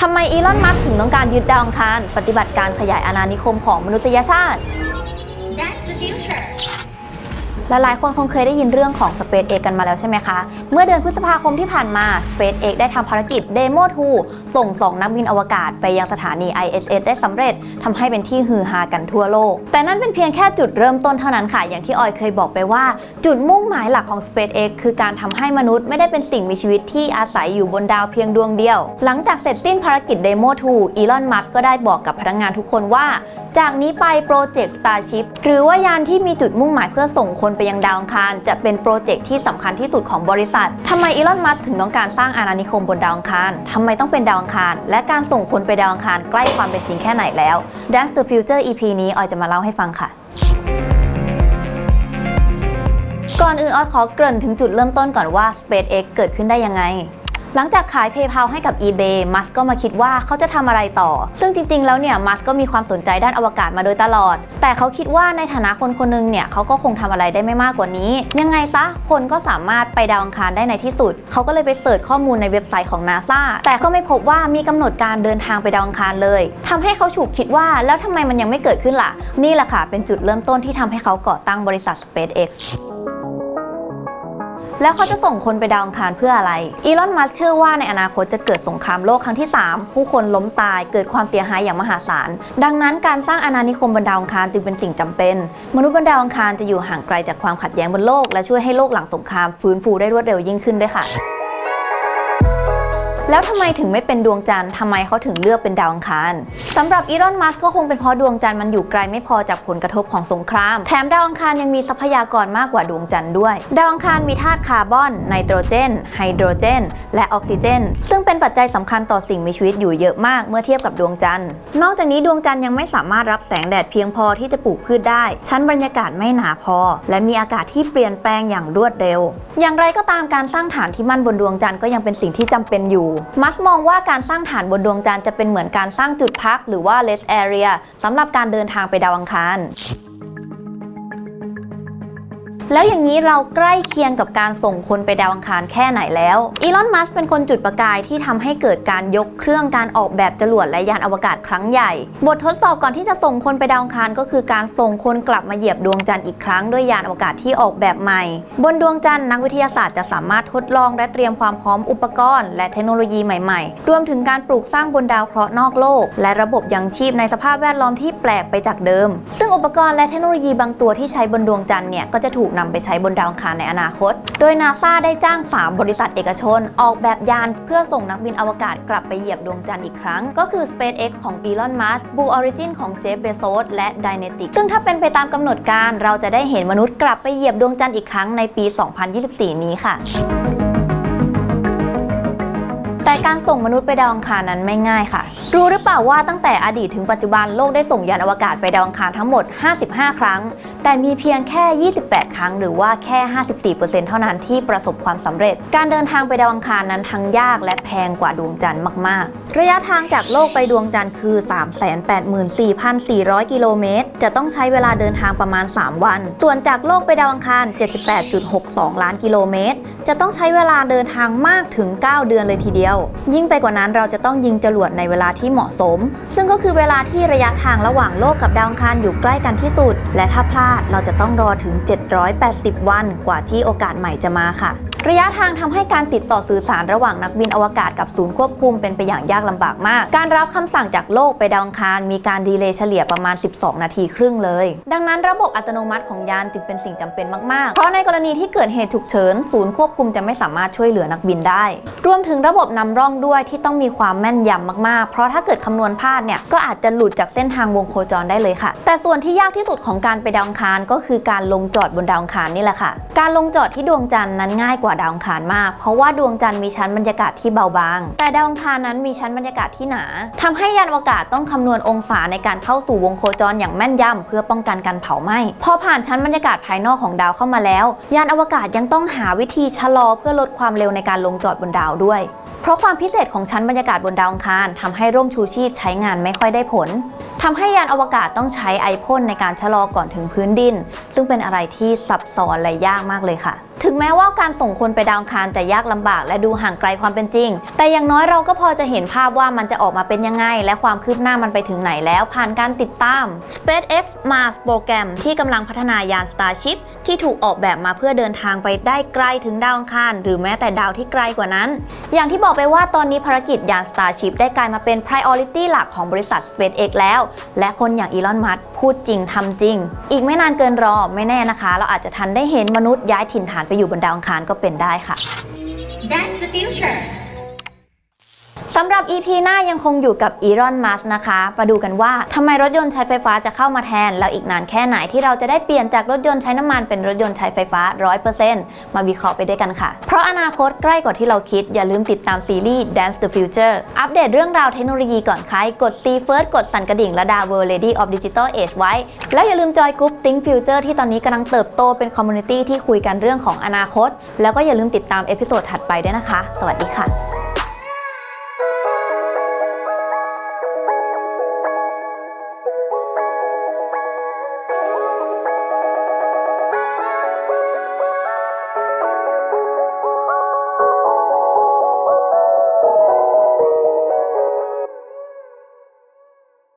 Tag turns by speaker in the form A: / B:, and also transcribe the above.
A: ทำไมอีลอน มัสก์ถึงต้องการยึดดาวอังคาร ปฏิบัติการขยายอาณานิคมของมนุษยชาติ หลายๆ คนคงเคยได้ยินเรื่องของ SpaceX กันมาแล้วใช่ไหมคะ เมื่อเดือนพฤษภาคมที่ผ่านมา SpaceX ได้ทำภารกิจ Demo 2 ส่ง 2 นักบินอวกาศไปยังสถานี ISS ได้สำเร็จทำให้เป็นที่ฮือฮากันทั่วโลก แต่นั่นเป็นเพียงแค่จุดเริ่มต้นเท่านั้นค่ะ อย่างที่ออยเคยบอกไปว่า จุดมุ่งหมายหลักของ SpaceX คือการทำให้มนุษย์ไม่ได้เป็นสิ่งมีชีวิตที่อาศัยอยู่บนดาวเพียงดวงเดียว หลังจากเสร็จสิ้นภารกิจ Demo 2 อีลอน มัสก์ก็ได้บอกกับพนักงานทุกคนว่า จากนี้ไปโปรเจกต์ Starship หรือว่ายานที่มีจุดมุ่งหมายเพื่อส่งคนไปยังดาวอังคารจะเป็นโปรเจกต์ที่สำคัญที่สุดของบริษัททำไมอีลอน มัสถึงต้องการสร้างอาณานิคมบนดาวอังคารทำไมต้องเป็นดาวอังคาร และการส่งคนไปดาวอังคารใกล้ความเป็นจริงแค่ไหนแล้ว Dance the Future EP นี้ออยจะมาเล่าให้ฟังค่ะก่อนอื่นออยขอเกริ่นถึงจุดเริ่มต้นก่อนว่า SpaceX เกิดขึ้นได้ยังไง หลังจากขาย PayPal ให้กับ eBay มัสก็มาคิดว่าเขาจะทำอะไรต่อ ซึ่งจริงๆ แล้วเนี่ย มัสก็มีความสนใจด้านอวกาศมาโดยตลอด แต่เขาคิดว่าในฐานะคนคนหนึงเนี่ยเขาก็คงทำอะไรได้ไม่มากกว่านี้ ยังไงซะ คนก็สามารถไปดาวอังคารได้ในที่สุด เขาก็เลยไปเสิร์ชข้อมูลในเว็บไซต์ของ NASA แต่ก็ไม่พบว่ามีกำหนดการเดินทางไปดาวอังคารเลย ทำให้เขาฉุกคิดว่าแล้วทำไมมันยังไม่เกิดขึ้นล่ะ นี่แหละค่ะ เป็นจุดเริ่มต้นที่ทำให้เขาก่อตั้งบริษัท SpaceX แล้วเขาจะส่งคนไปดาวอังคารเพื่ออะไร อีลอน มัสเชื่อว่าในอนาคตจะเกิดสงครามโลกครั้งที่ 3 ผู้คนล้มตายเกิดความเสียหายอย่างมหาศาล ดังนั้นการสร้างอาณานิคมบนดาวอังคารจึงเป็นสิ่งจำเป็น มนุษย์บนดาวอังคารจะอยู่ห่างไกลจากความขัดแย้งบนโลก และช่วยให้โลกหลังสงครามฟื้นฟูได้รวดเร็วยิ่งขึ้นด้วยค่ะ แล้วทำไมถึงไม่เป็นดวงจันทร์ทำไมเขาถึงเลือกเป็นดาวอังคารสำหรับอีลอน มัสก์ก็คงเป็นเพราะดวงจันทร์มันอยู่ไกลไม่พอจากผลกระทบของสงคราม แถมดาวอังคารยังมีทรัพยากรมากกว่าดวงจันทร์ด้วย ดาวอังคารมีธาตุคาร์บอน ไนโตรเจน ไฮโดรเจน และออกซิเจน ซึ่งเป็นปัจจัยสำคัญต่อสิ่งมีชีวิตอยู่เยอะมากเมื่อเทียบกับดวงจันทร์ นอกจากนี้ดวงจันทร์ยังไม่สามารถรับแสงแดดเพียงพอที่จะปลูกพืชได้ ชั้นบรรยากาศไม่หนาพอ และมีอากาศที่เปลี่ยนแปลงอย่างรวดเร็ว อย่างไรก็ตามการสร้างฐานที่มั่นบนดวงจันทร์ก็ยังเป็นสิ่งที่จำเป็นอยู่มัสมองว่าการสร้างฐานบนดวงจันทร์จะเป็นเหมือนการสร้างจุดพัก หรือว่า rest area สำหรับการเดินทางไปดาวอังคาร แล้วอย่างนี้เราใกล้เคียงกับการส่งคนไปดาวอังคารแค่ไหนแล้วอีลอนมัสก์เป็นคนจุดประกายที่ทำให้เกิดการยกเครื่องการออกแบบจรวดและยานอวกาศครั้งใหญ่ บททดสอบก่อนที่จะส่งคนไปดาวอังคารก็คือการส่งคนกลับมาเหยียบดวงจันทร์อีกครั้งด้วยยานอวกาศที่ออกแบบใหม่ บนดวงจันทร์นักวิทยาศาสตร์จะสามารถทดลองและเตรียมความพร้อมอุปกรณ์ และเทคโนโลยีใหม่ๆ รวมถึงการปลูกสร้างบนดาวเคราะห์นอกโลก และระบบยังชีพในสภาพแวดล้อมที่แปลกไปจากเดิม ซึ่งอุปกรณ์และเทคโนโลยีบางตัวที่ใช้บนดวงจันทร์เนี่ยก็จะถูกนำไปใช้บนดาวอังคารในอนาคต โดยนาซาได้จ้าง 3 บริษัทเอกชน ออกแบบยานเพื่อส่งนักบินอวกาศกลับไปเหยียบดวงจันทร์อีกครั้ง ก็คือ SpaceX ของ Elon Musk Blue Origin ของ Jeff Bezos และ Dynetics ซึ่งถ้าเป็นไปตามกำหนดการ เราจะได้เห็นมนุษย์กลับไปเหยียบดวงจันทร์อีกครั้งในปี 2024 นี้ค่ะแต่การส่งมนุษย์ไปดาวอังคารนั้นไม่ง่ายค่ะ รู้หรือเปล่าว่าตั้งแต่อดีตถึงปัจจุบันโลกได้ส่งยานอวกาศไปดาวอังคารทั้งหมด 55 ครั้งแต่มีเพียงแค่ 28 ครั้ง หรือว่าแค่ 54%เท่านั้นที่ประสบความสำเร็จ การเดินทางไปดาวอังคารนั้นทั้งยากและแพงกว่าดวงจันทร์มาก ๆ ระยะทางจากโลกไปดวงจันทร์คือ 384,400 กิโลเมตร จะต้องใช้เวลาเดินทางประมาณ 3 วัน ส่วนจากโลกไปดาวอังคาร 78.62 ล้านกิโลเมตร จะต้องใช้เวลาเดินทางมากถึง 9 เดือนเลยทีเดียว ยิ่งไปกว่านั้นเราจะต้องยิงจรวดในเวลาที่เหมาะสม ซึ่งก็คือเวลาที่ระยะทางระหว่างโลกกับดาวอังคารอยู่ใกล้กันที่สุด และถ้าพลาดเราจะต้องรอถึง 780 วันกว่าที่โอกาสใหม่จะมาค่ะ ระยะทางทำให้การติดต่อสื่อสารระหว่างนักบินอวกาศกับศูนย์ควบคุมเป็นไปอย่างยากลำบากมาก การรับคำสั่งจากโลกไปดาวอังคารมีการดีเลย์เฉลี่ยประมาณ 12 นาทีครึ่งเลย ดังนั้นระบบอัตโนมัติของยานจึงเป็นสิ่งจำเป็นมาก ๆ เพราะในกรณีที่เกิดเหตุฉุกเฉิน ศูนย์ควบคุมจะไม่สามารถช่วยเหลือนักบินได้ รวมถึงระบบนำร่องด้วยที่ต้องมีความแม่นยำมาก ๆ เพราะถ้าเกิดคำนวณพลาดเนี่ยก็อาจจะหลุดจากเส้นทางวงโคจรได้เลยค่ะ แต่ส่วนที่ยากที่สุดของการไปดาวอังคารก็คือการลงจอดบนดาวอังคารนี่แหละค่ะ การลงจอดที่ดวงจันทร์นั้นง่ายกว่าดาวอังคารมาก เพราะว่าดวงจันทร์มีชั้นบรรยากาศที่เบาบาง แต่ดาวอังคารนั้นมีชั้นบรรยากาศที่หนาทำให้ยานอวกาศต้องคำนวณองศาในการเข้าสู่วงโคจรอย่างแม่นยำเพื่อป้องกันการเผาไหม้พอผ่านชั้นบรรยากาศภายนอกของดาวเข้ามาแล้ว ยานอวกาศยังต้องหาวิธีชะลอเพื่อลดความเร็วในการลงจอดบนดาวด้วยเพราะความพิเศษของชั้นบรรยากาศบนดาวอังคารทำให้ร่มชูชีพใช้งานไม่ค่อยได้ผลทำให้ยานอวกาศต้องใช้ไอพ่นในการชะลอก่อนถึงพื้นดิน ซึ่งเป็นอะไรที่ซับซ้อนและยากมากเลยค่ะ ถึงแม้ว่าการส่งคนไปดาวอังคารจะยากลำบากและดูห่างไกลความเป็นจริง แต่อย่างน้อยเราก็พอจะเห็นภาพว่ามันจะออกมาเป็นยังไง และความคืบหน้ามันไปถึงไหนแล้วผ่านการติดตาม SpaceX Mars โปรแกรมที่กำลังพัฒนายาน Starship ที่ถูกออกแบบมาเพื่อเดินทางไปได้ไกลถึงดาวอังคาร หรือแม้แต่ดาวที่ไกลกว่านั้นอย่างที่บอกไปว่าตอนนี้ภารกิจยาน Starship ได้กลายมาเป็น priority หลักของบริษัท SpaceX แล้ว และคนอย่างอีลอนมัสพูดจริงทำจริง อีกไม่นานเกินรอไม่แน่นะคะ เราอาจจะทันได้เห็นมนุษย์ย้ายถิ่นฐานไปอยู่บนดาวอังคารก็เป็นได้ค่ะ
B: That's the future.
A: สำหรับ EP หน้ายังคงอยู่กับอีรอนมัสนะคะ มาดูกันว่าทำไมรถยนต์ใช้ไฟฟ้าจะเข้ามาแทน แล้วอีกนานแค่ไหนที่เราจะได้เปลี่ยนจากรถยนต์ใช้น้ำมันเป็นรถยนต์ใช้ไฟฟ้า 100%มาวิเคราะห์ไปด้วยกันค่ะ เพราะอนาคตใกล้กว่าที่เราคิด อย่าลืมติดตามซีรีส์ Dance the Future อัปเดตเรื่องราวเทคโนโลยีก่อนใคร กด See First กดสั่นกระดิ่งและดาว World Lady of Digital Age ไว้ แล้วอย่าลืมจอยกลุ่ม Think Future ที่ตอนนี้กำลังเติบโตเป็นคอมมูนิตี้ที่คุยกันเรื่องของอนาคต แล้วก็อย่าลืมติดตามเอพิโซดถัดไปด้วยนะคะ สวัสดีค่ะ